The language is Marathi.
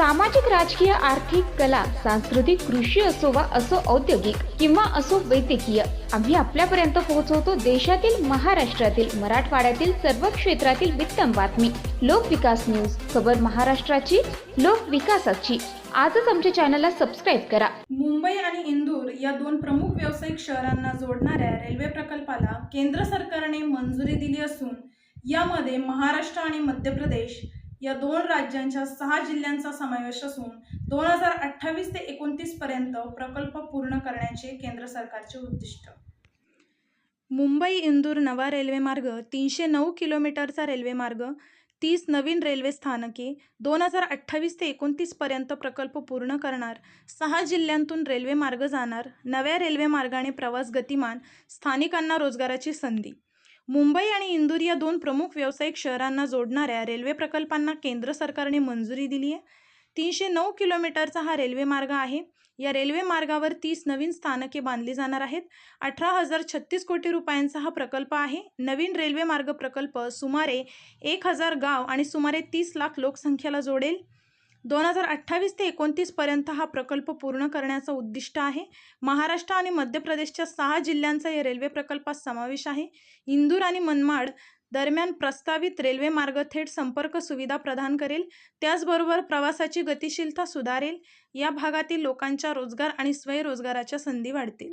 सामाजिक राजकीय आर्थिक कला सांस्कृतिक कृषी असो वा असो औद्योगिक किंवा असो वैद्यकीय आम्ही आपल्यापर्यंत पोहोचवतो देशातील महाराष्ट्रातील मराठवाड्यातील सर्व क्षेत्रातील वित्तम बातमी. लोकविकास न्यूज खबर महाराष्ट्राची लोकविकासाची आजच आमच्या चॅनलला सबस्क्राईब करा. मुंबई आणि इंदूर या दोन प्रमुख व्यावसायिक शहरांना जोडणाऱ्या रेल्वे प्रकल्पाला केंद्र सरकारने मंजुरी दिली असून यामध्ये महाराष्ट्र आणि मध्य प्रदेश या दोन राज्यांच्या सहा जिल्ह्यांचा समावेश असून दोन हजार अठ्ठावीस ते एकोणतीस पर्यंत प्रकल्प पूर्ण करण्याचे केंद्र सरकारचे उद्दिष्ट. मुंबई इंदूर नवा रेल्वेमार्ग तीनशे नऊ किलोमीटरचा रेल्वेमार्ग तीस नवीन रेल्वे स्थानके दोन हजार अठ्ठावीस ते एकोणतीसपर्यंत प्रकल्प पूर्ण करणार सहा जिल्ह्यांतून रेल्वे मार्ग जाणार नव्या रेल्वे मार्गाने प्रवास गतिमान स्थानिकांना रोजगाराची संधी. मुंबई आणि इंदूर या दोन प्रमुख व्यावसायिक शहरांना जोडणाऱ्या रेल्वे प्रकल्पांना केंद्र सरकारने मंजुरी दिली आहे. तीनशे नऊ किलोमीटरचा हा रेल्वे मार्ग आहे. या रेल्वे मार्गावर तीस नवीन स्थानके बांधली जाणार आहेत. अठरा हजार छत्तीस कोटी रुपयांचा हा प्रकल्प आहे. नवीन रेल्वे मार्ग प्रकल्प सुमारे एक हजार गाव आणि सुमारे तीस लाख लोकसंख्येला जोडेल. दोन हजार अठ्ठावीस ते एकोणतीसपर्यंत हा प्रकल्प पूर्ण करण्याचं उद्दिष्ट आहे. महाराष्ट्र आणि मध्य प्रदेशच्या सहा जिल्ह्यांचा या रेल्वे प्रकल्पात समावेश आहे. इंदूर आणि मनमाड दरम्यान प्रस्तावित रेल्वे मार्ग थेट संपर्क सुविधा प्रदान करेल. त्याचबरोबर प्रवासाची गतिशीलता सुधारेल. या भागातील लोकांच्या रोजगार आणि स्वयंरोजगाराच्या संधी वाढतील.